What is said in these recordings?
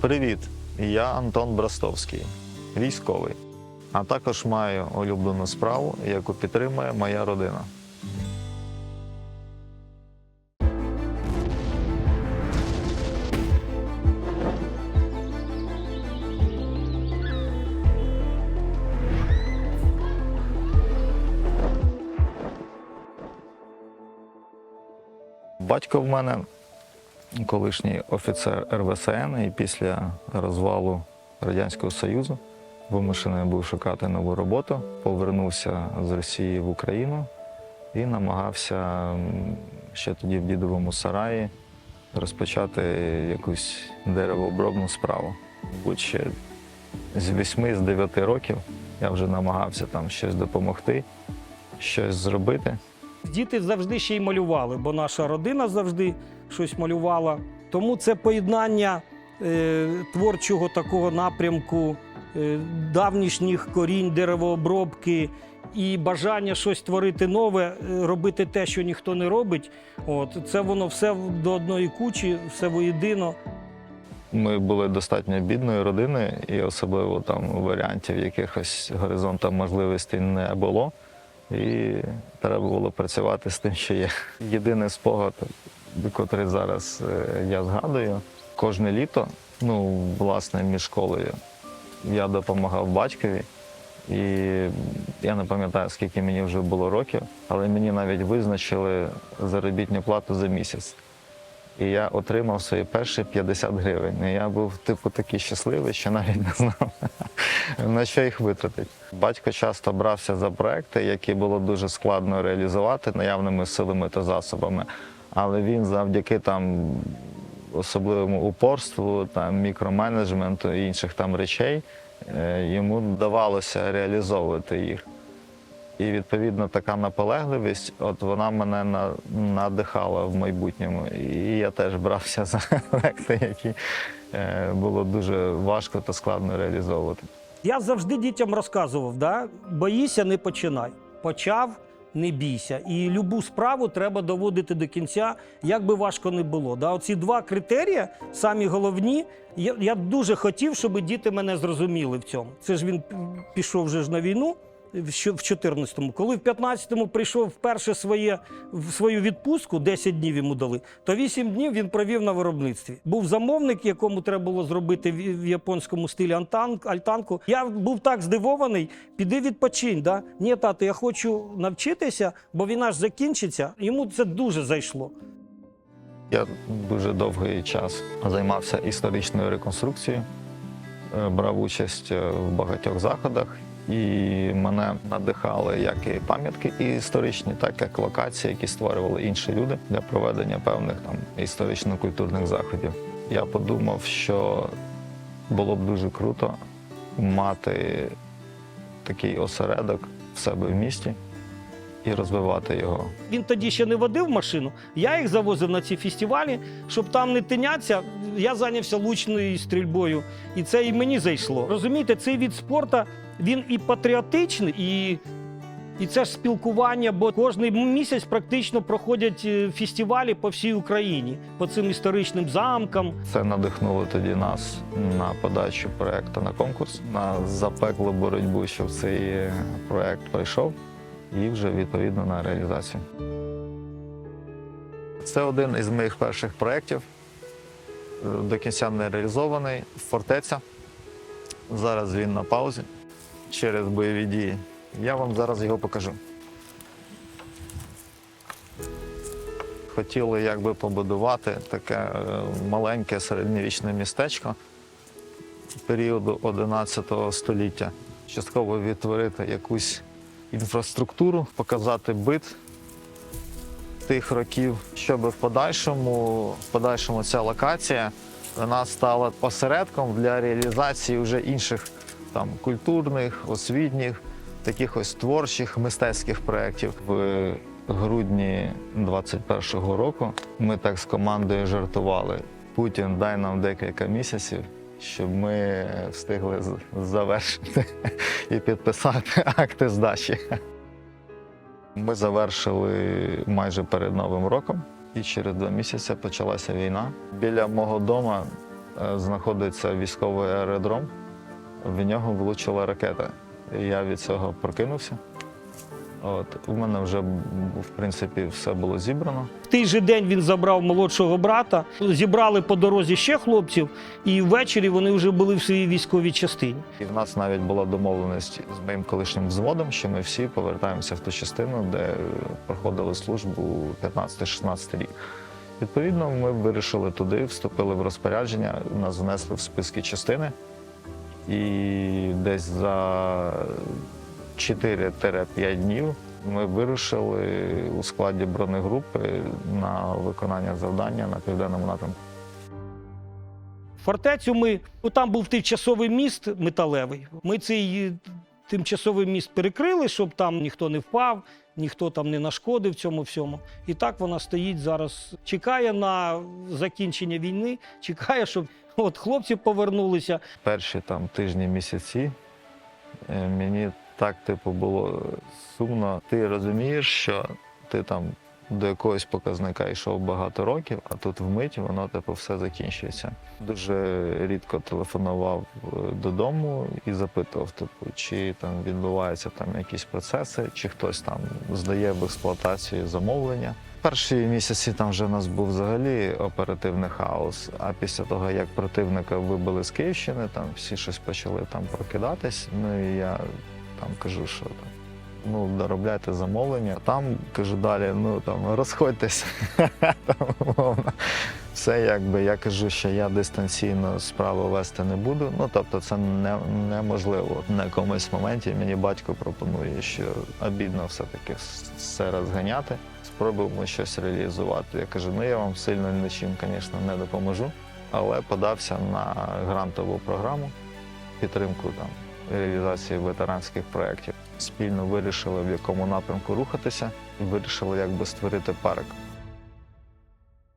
Привіт! Я Антон Брастовський, військовий, а також маю улюблену справу, яку підтримує моя родина. Батько в мене колишній офіцер РВСН і після розвалу Радянського Союзу вимушений був шукати нову роботу, повернувся з Росії в Україну і намагався ще тоді в дідовому сараї розпочати якусь деревообробну справу. Будь ще з 8 з 9 років я вже намагався там щось допомогти, щось зробити. Діти завжди ще й малювали, бо наша родина завжди щось малювала. Тому це поєднання е, творчого такого напрямку, е, давнішніх корінь деревообробки і бажання щось творити нове, е, робити те, що ніхто не робить. От це воно все до одної кучі, все воєдино. Ми були достатньо бідною родиною, і особливо там варіантів якихось горизонтів можливостей не було. І треба було працювати з тим, що є. Єдиний спогад, котрий зараз е, я згадую, кожне літо, ну, власне, між школою, я допомагав батькові. І я не пам'ятаю, скільки мені вже було років, але мені навіть визначили заробітну плату за місяць. І я отримав свої перші 50 гривень. І я був типу такий щасливий, що навіть не знав, на що їх витратити. Батько часто брався за проекти, які було дуже складно реалізувати наявними силами та засобами. Але він завдяки там особливому упорству, там, мікроменеджменту і інших там речей е, йому вдавалося реалізовувати їх. І відповідно така наполегливість, от вона мене надихала в майбутньому. І я теж брався за проекти, які е, було дуже важко та складно реалізовувати. Я завжди дітям розказував: да? боїся, не починай. Почав, не бійся. І любу справу треба доводити до кінця, як би важко не було. Да? Оці два критерії, самі головні. Я, я дуже хотів, щоб діти мене зрозуміли в цьому. Це ж він пішов вже ж на війну. В що- 14-му. Коли в 15-му прийшов вперше своє, в свою відпустку, 10 днів йому дали, то 8 днів він провів на виробництві. Був замовник, якому треба було зробити в, японському стилі антан, альтанку. Я був так здивований, піди відпочинь. Да? Ні, тато, я хочу навчитися, бо війна ж закінчиться. Йому це дуже зайшло. Я дуже довгий час займався історичною реконструкцією, е, брав участь е, в багатьох заходах, і мене надихали як і пам'ятки історичні, так як локації, які створювали інші люди для проведення певних там історично-культурних заходів. Я подумав, що було б дуже круто мати такий осередок в себе в місті і розвивати його. Він тоді ще не водив машину. Я їх завозив на ці фестивалі, щоб там не тинятися. Я зайнявся лучною стрільбою, і це і мені зайшло. Розумієте, цей від спорту він і патріотичний, і, і це ж спілкування, бо кожен місяць практично проходять е, фестивалі по всій Україні, по цим історичним замкам. Це надихнуло тоді нас на подачу проекту на конкурс, на запеклу боротьбу, щоб цей проект пройшов, і вже відповідно на реалізацію. Це один із моїх перших проєктів. Е, До кінця не реалізований. Фортеця. Зараз він на паузі через бойові дії. Я вам зараз його покажу. Хотіли якби побудувати таке е, маленьке середньовічне містечко періоду 11 століття. Частково відтворити якусь інфраструктуру, показати бит тих років, щоб в подальшому, в подальшому ця локація вона стала осередком для реалізації вже інших там культурних, освітніх, таких ось творчих мистецьких проєктів. В грудні 21-го року ми так з командою жартували. Путін дай нам декілька місяців, щоб ми встигли завершити і підписати акти здачі. Ми завершили майже перед Новим роком, і через два місяці почалася війна. Біля мого дому е, знаходиться військовий аеродром. В нього влучила ракета. І я від цього прокинувся. От, у мене вже, в принципі, все було зібрано. В той же день він забрав молодшого брата, зібрали по дорозі ще хлопців, і ввечері вони вже були в своїй військовій частині. І в нас навіть була домовленість з моїм колишнім взводом, що ми всі повертаємося в ту частину, де проходили службу 15-16 рік. Відповідно, ми вирішили туди, вступили в розпорядження, нас внесли в списки частини. І десь за 4-5 днів ми вирушили у складі бронегрупи на виконання завдання на південному напрямку. Фортецю ми ну, там був тимчасовий міст металевий. Ми цей тимчасовий міст перекрили, щоб там ніхто не впав, ніхто там не нашкодив цьому всьому. І так вона стоїть зараз, чекає на закінчення війни, чекає, щоб от хлопці повернулися. перші там тижні, місяці е, мені так типу було сумно. Ти розумієш, що ти там до якогось показника йшов багато років, а тут вмить воно типу все закінчується. Дуже рідко телефонував е, додому і запитував, типу, чи там відбуваються там якісь процеси, чи хтось там здає в експлуатацію замовлення. Перші місяці там вже в нас був взагалі оперативний хаос. А після того, як противника вибили з Київщини, там всі щось почали там прокидатись. Ну і я там кажу, що там. Ну, доробляйте замовлення. Там кажу далі, ну там розходьтесь. Все якби я кажу, що я дистанційно справу вести не буду. Ну тобто це не, неможливо. На якомусь моменті мені батько пропонує, що обідно все-таки все розганяти. Спробуємо щось реалізувати. Я кажу, ну я вам сильно нічим, звісно, не допоможу, але подався на грантову програму підтримку там реалізації ветеранських проєктів. Спільно вирішили, в якому напрямку рухатися, і вирішили, якби створити парк.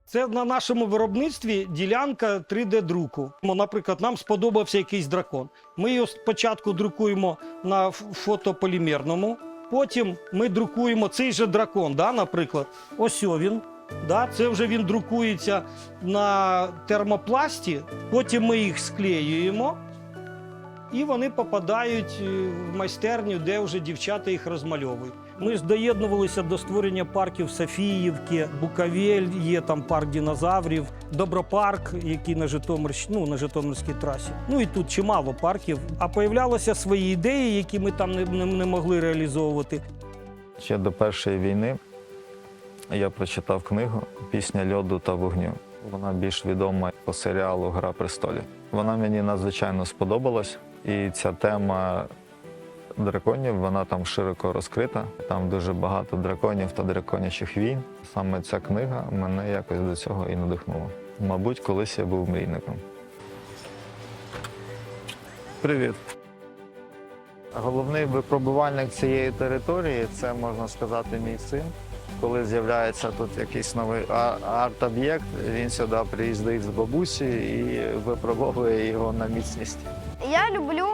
Це на нашому виробництві ділянка 3D-друку. Наприклад, нам сподобався якийсь дракон. Ми його спочатку друкуємо на фотополімерному, потім ми друкуємо цей же дракон, да, наприклад. Ось він. Да, це вже він друкується на термопласті, потім ми їх склеюємо, і вони попадають е, в майстерню, де вже дівчата їх розмальовують. Ми ж доєднувалися до створення парків Софіївки, Буковель, є там парк динозаврів, Добропарк, який на Житомирщ... ну, на Житомирській трасі. Ну і тут чимало парків. А появлялися свої ідеї, які ми там не, не, не могли реалізовувати. Ще до першої війни я прочитав книгу Пісня льоду та вогню. Вона більш відома по серіалу Гра престолів. Вона мені надзвичайно сподобалась, і ця тема драконів вона там широко розкрита. Там дуже багато драконів та драконячих війн. Саме ця книга мене якось до цього і надихнула. Мабуть, колись я був мрійником. Привіт. Головний випробувальник цієї території це можна сказати мій син. Коли з'являється тут якийсь новий арт-об'єкт, він сюди приїздить з бабусі і випробовує його на міцність. Я люблю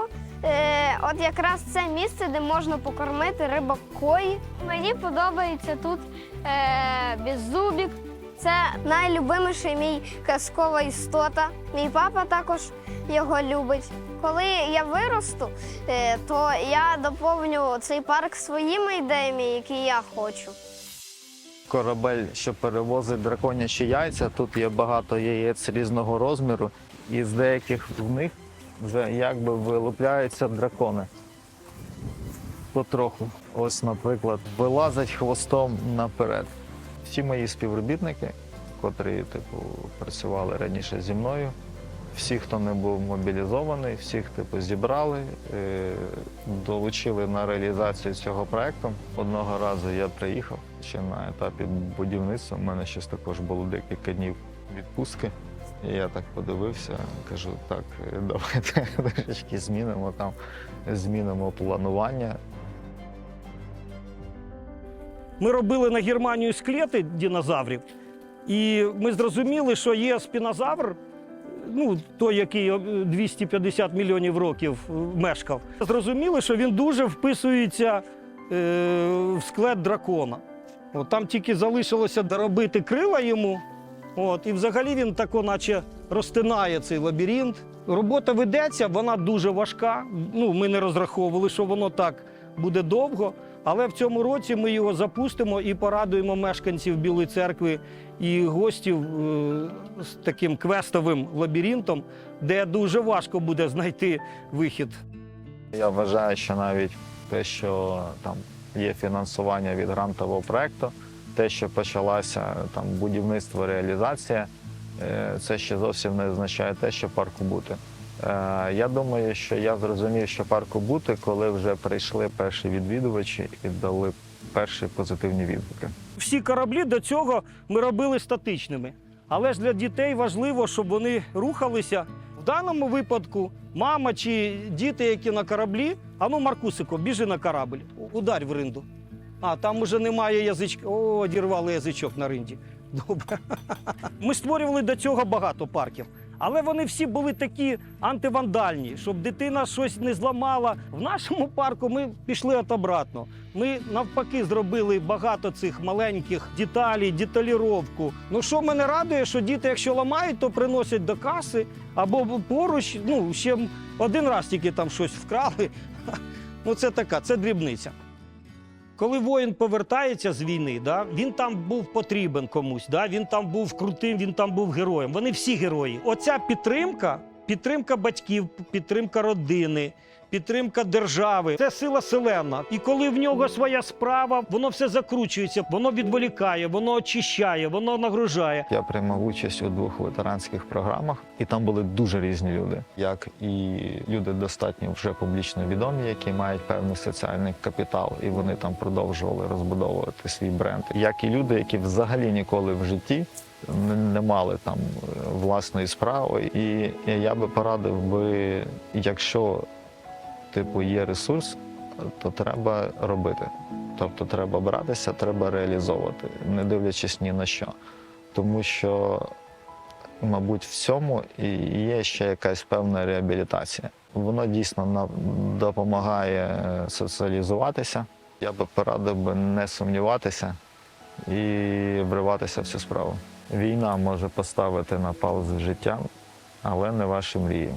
е, от якраз це місце, де можна покормити рибок кої. Мені подобається тут е, беззубік. Це найлюбиміший мій казкова істота. Мій папа також його любить. Коли я виросту, е, то я доповню цей парк своїми ідеями, які я хочу. Корабель, що перевозить драконячі яйця, тут є багато яєць різного розміру, і з деяких в них вже якби вилупляються дракони. Потроху. Ось, наприклад, вилазить хвостом наперед. Всі мої співробітники, котрі типу, працювали раніше зі мною, всі, хто не був мобілізований, всіх типу, зібрали, е, долучили на реалізацію цього проекту. Одного разу я приїхав ще на етапі будівництва. У мене щось також було декілька днів відпустки. І я так подивився, кажу, так, е, давайте трошечки змінимо там, змінимо планування. Ми робили на Германію склети динозаврів, і ми зрозуміли, що є спінозавр, ну, той, який е, 250 мільйонів років е, мешкав. Зрозуміли, що він дуже вписується е, в склет дракона. От, там тільки залишилося доробити крила йому. От, і взагалі він тако, наче розтинає цей лабіринт. Робота ведеться, вона дуже важка. Ну, ми не розраховували, що воно так буде довго. Але в цьому році ми його запустимо і порадуємо мешканців Білої церкви і гостів е, з таким квестовим лабіринтом, де дуже важко буде знайти вихід. Я вважаю, що навіть те, що там є фінансування від грантового проекту, те, що почалася там будівництво, реалізація, е, це ще зовсім не означає те, що парку бути. Е, Я думаю, що я зрозумів, що парку бути, коли вже прийшли перші відвідувачі і дали перші позитивні відгуки. Всі кораблі до цього ми робили статичними. Але ж для дітей важливо, щоб вони рухалися. В даному випадку мама чи діти, які на кораблі, а ну, Маркусико, біжи на корабль, ударь в ринду. А там уже немає язичка. О, дірвали язичок на ринді. Добре. Ми створювали до цього багато парків. Але вони всі були такі антивандальні, щоб дитина щось не зламала. В нашому парку ми пішли от обратно. Ми навпаки зробили багато цих маленьких деталей, деталіровку. Ну що мене радує, що діти, якщо ламають, то приносять до каси або поруч. Ну ще один раз тільки там щось вкрали. Ну це така, це дрібниця. Коли воїн повертається з війни, да, він там був потрібен комусь, да, він там був крутим, він там був героєм. Вони всі герої. Оця підтримка, підтримка батьків, підтримка родини, підтримка держави це сила селена. І коли в нього своя справа, воно все закручується, воно відволікає, воно очищає, воно нагружає. Я приймав участь у двох ветеранських програмах, і там були дуже різні люди, як і люди достатньо вже публічно відомі, які мають певний соціальний капітал, і вони там продовжували розбудовувати свій бренд, як і люди, які взагалі ніколи в житті. Не, мали там е, власної справи, і я би порадив би, якщо типу є ресурс, то треба робити. Тобто треба братися, треба реалізовувати, не дивлячись ні на що. Тому що, мабуть, в цьому і є ще якась певна реабілітація. Воно дійсно нам допомагає е, соціалізуватися. Я би порадив би не сумніватися і вриватися в цю справу. Війна може поставити на паузу життя, але не ваші мрії.